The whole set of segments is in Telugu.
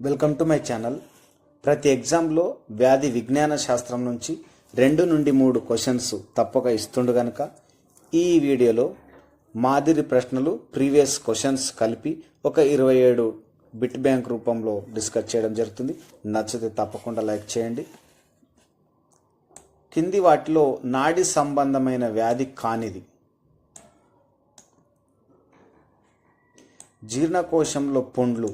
Welcome to my channel. ప్రతి ఎగ్జామ్లో వ్యాధి విజ్ఞాన శాస్త్రం నుంచి రెండు నుండి మూడు క్వశ్చన్స్ తప్పక ఇస్తుండు గనక ఈ వీడియోలో మాదిరి ప్రశ్నలు ప్రీవియస్ క్వశ్చన్స్ కలిపి ఒక ఇరవై ఏడు బిట్ బ్యాంక్ రూపంలో డిస్కస్ చేయడం జరుగుతుంది. నచ్చితే తప్పకుండా లైక్ చేయండి. కింది వాటిలో నాడి సంబంధమైన వ్యాధి కానిది. జీర్ణకోశంలో పుండ్లు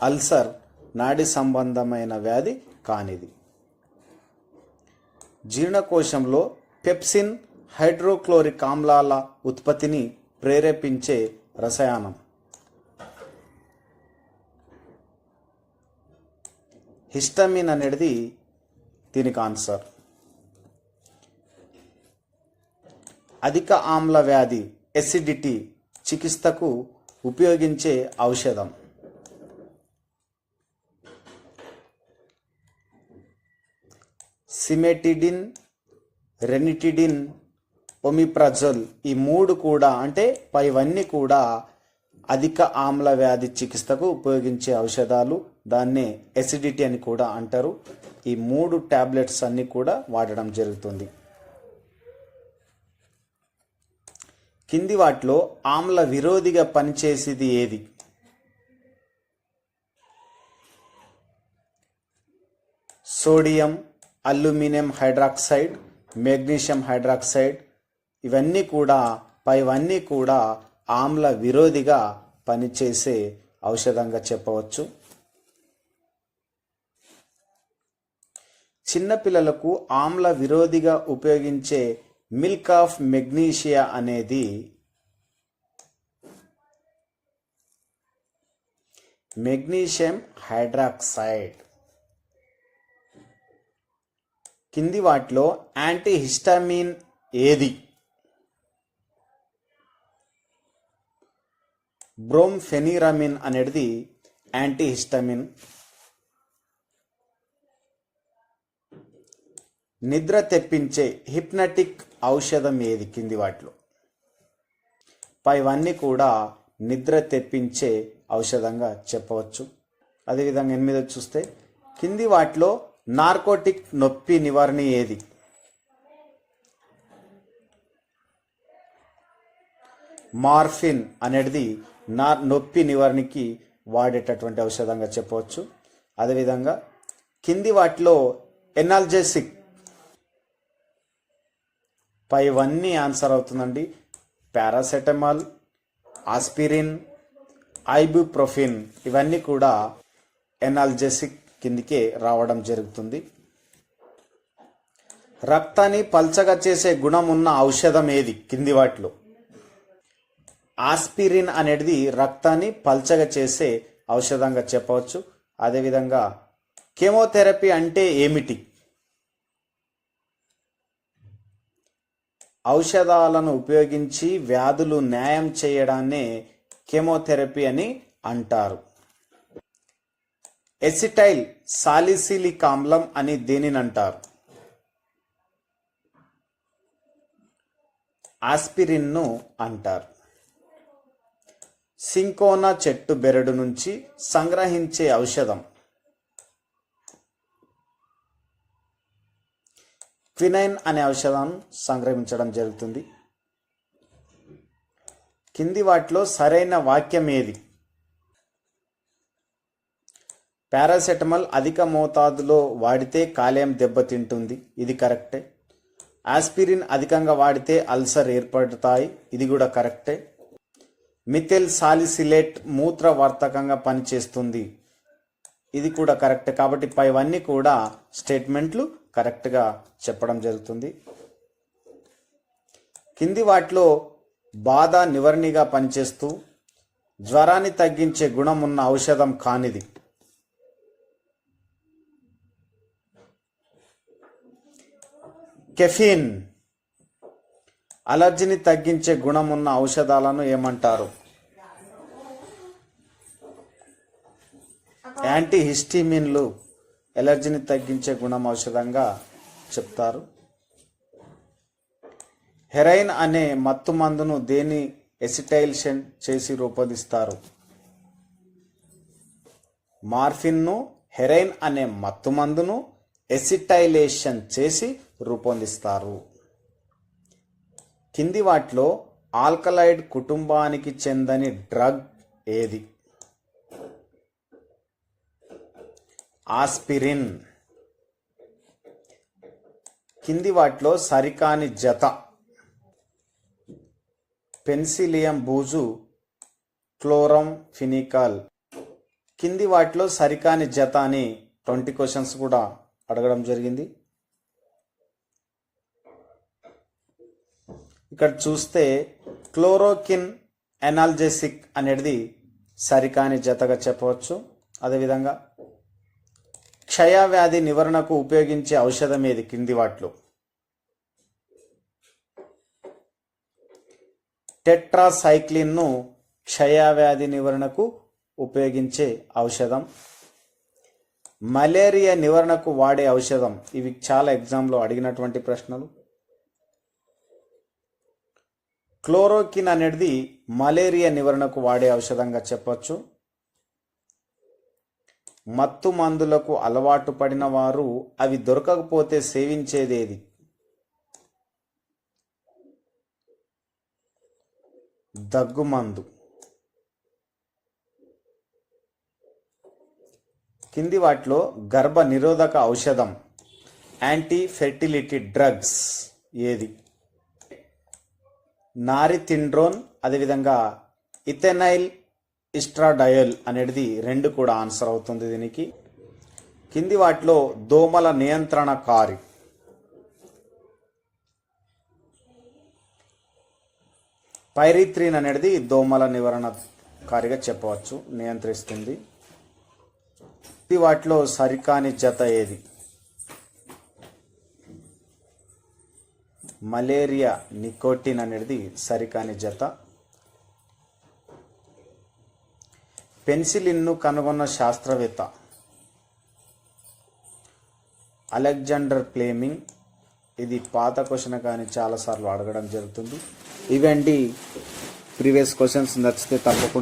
అల్సర్ నాడి సంబంధమైన వ్యాధి కానిది. జీర్ణకోశంలో పెప్సిన్ హైడ్రోక్లోరిక్ ఆమ్లాల ఉత్పత్తిని ప్రేరేపించే రసాయనం. హిస్టమిన్ అనేది దీనికి ఆన్సర్. అధిక ఆమ్ల వ్యాధి ఎసిడిటీ చికిత్సకు ఉపయోగించే ఔషధం. సిమెటిడిన్ రెనిటిడిన్ ఒమిప్రజోల్ ఈ మూడు కూడా అంటే పైవన్నీ కూడా అధిక ఆమ్ల వ్యాధి చికిత్సకు ఉపయోగించే ఔషధాలు. దాన్నే ఎసిడిటీ అని కూడా అంటారు. ఈ మూడు టాబ్లెట్స్ అన్నీ కూడా వాడడం జరుగుతుంది. కింది వాటిలో ఆమ్ల విరోధిగా పనిచేసేది ఏది? Sodium aluminium hydroxide magnesium hydroxide ఇవన్నీ కూడా పైవన్నీ కూడా ఆమ్ల విరోధిగా పనిచేసే ఔషధంగా చెప్పవచ్చు. చిన్నపిల్లలకు ఆమ్ల విరోధిగా ఉపయోగించే మిల్క్ ఆఫ్ మెగ్నీషియా అనేది మెగ్నీషియం హైడ్రాక్సైడ్. కింది వాటిలో యాంటీహిస్టామిన్ ఏది? బ్రోమ్ఫెనిరామిన్ అనేది యాంటీహిస్టమిన్. నిద్ర తెప్పించే హిప్నటిక్ ఔషధం ఏది కింది వాటిలో? పైవన్నీ కూడా నిద్ర తెప్పించే ఔషధంగా చెప్పవచ్చు. అదేవిధంగా ఎనిమిది చూస్తే కింది వాటిలో నార్కోటిక్ నొప్పి నివారణ ఏది? మార్ఫిన్ అనేది నా నొప్పి నివారణకి వాడేటటువంటి ఔషధంగా చెప్పవచ్చు. అదేవిధంగా కింది వాటిలో ఎనాల్జెసిక్ పైవన్నీ ఆన్సర్ అవుతుందండి. పారాసెటమాల్ ఆస్పిరిన్ ఐబుప్రోఫిన్ ఇవన్నీ కూడా ఎనాల్జెసిక్ కిందికే రావడం జరుగుతుంది. రక్తాన్ని పల్చగా చేసే గుణం ఉన్న ఔషధం ఏది? కింది వాటిలో. ఆస్పిరిన్ అనేది రక్తాన్ని పల్చగా చేసే ఔషధంగా చెప్పవచ్చు. అదేవిధంగా కెమోథెరపీ అంటే ఏమిటి? ఔషధాలను ఉపయోగించి వ్యాధులు న్యాయం చేయడాన్నే కెమోథెరపీ అని అంటారు. ఎసిటైల్ సాలిసిలిక్ ఆమ్లం అని దీనిని అంటారు ఆస్పిరిన్ను అంటారు. సింకోనా చెట్టు బెరడు నుంచి సంగ్రహించే ఔషధం. క్వినైన్ అనే ఔషధాన్ని సంగ్రహించడం జరుగుతుంది. కింది వాటిలో సరైన వాక్యం ఏది? పారాసెటమాల్ అధిక మోతాదులో వాడితే కాలేయం దెబ్బతింటుంది ఇది కరెక్టే. ఆస్పిరిన్ అధికంగా వాడితే అల్సర్ ఏర్పడతాయి. ఇది కూడా కరెక్టే. మిథెల్ సాలిసిలేట్ మూత్రవర్తకంగా పనిచేస్తుంది. ఇది కూడా కరెక్ట్. కాబట్టి పైవన్నీ కూడా స్టేట్మెంట్లు కరెక్ట్గా చెప్పడం జరుగుతుంది. కింది వాటిలో బాధ నివరణిగా పనిచేస్తూ జ్వరాన్ని తగ్గించే గుణం ఉన్న ఔషధం కానిది. కెఫిన్. అలర్జీని తగ్గించే గుణం ఉన్న ఔషధాలను ఏమంటారు? యాంటీ హిస్టిమిన్లు ఎలర్జీని తగ్గించే గుణం ఔషధంగా చెప్తారు. హెరైన్ అనే మత్తు మందును దేని ఎసిటైల్షన్ చేసి రూపొందిస్తారు? మార్ఫిన్ను హెరైన్ అనే మత్తు మందును ఎసిటైలేషన్ చేసి రూపొందిస్తారు. కింది వాటిలో ఆల్కలైడ్ కుటుంబానికి చెందని డ్రగ్ ఏది? ఆస్పిరిన్. కింది వాటిలో సరికాని జత. పెన్సిలియం బూజు క్లోరం ఫినికాల్. కింది వాటిలో సరికాని జత అని ట్వంటీ క్వశ్చన్స్ కూడా అడగడం జరిగింది. ఇక్కడ చూస్తే క్లోరోకిన్ ఎనాల్జెసిక్ అనేది సరికాని జతగా చెప్పవచ్చు. అదేవిధంగా క్షయవ్యాధి నివారణకు ఉపయోగించే ఔషధం ఏది? కింది వాటిలో. టెట్రాసైక్లిన్ను క్షయవ్యాధి నివారణకు ఉపయోగించే ఔషధం. మలేరియా నివారణకు వాడే ఔషధం. ఇవి చాలా ఎగ్జామ్లో అడిగినటువంటి ప్రశ్నలు. క్లోరోకిన్ అనేది మలేరియా నివారణకు వాడే ఔషధంగా చెప్పచ్చు. మత్తు మందులకు అలవాటు పడిన వారు అవి దొరకకపోతే సేవించేదేది దగ్గుమందు కింది వాటిలో గర్భ నిరోధక ఔషధం యాంటీ ఫెర్టిలిటీ డ్రగ్స్ ఏది? నారిథిండ్రోన్ అదేవిధంగా ఇథెనైల్ ఇస్ట్రాడయల్ అనేది రెండు కూడా ఆన్సర్ అవుతుంది దీనికి. కింది వాటిలో దోమల నియంత్రణకారి పైరిత్రిన్ అనేది దోమల నివారణకారిగా చెప్పవచ్చు నియంత్రిస్తుంది. వాటిలో సరికాని జత ఏది? మలేరియా నికోటిన్ అనేది సరికాని జత. పెన్సిలిన్ను కనుగొన్న శాస్త్రవేత్త అలెగ్జాండర్ ప్లేమింగ్ ఇది పాత క్వశ్చన్ కానీ చాలాసార్లు అడగడం జరుగుతుంది. ఇవండి ప్రీవియస్ క్వశ్చన్స్ నచ్చితే తప్పకుండా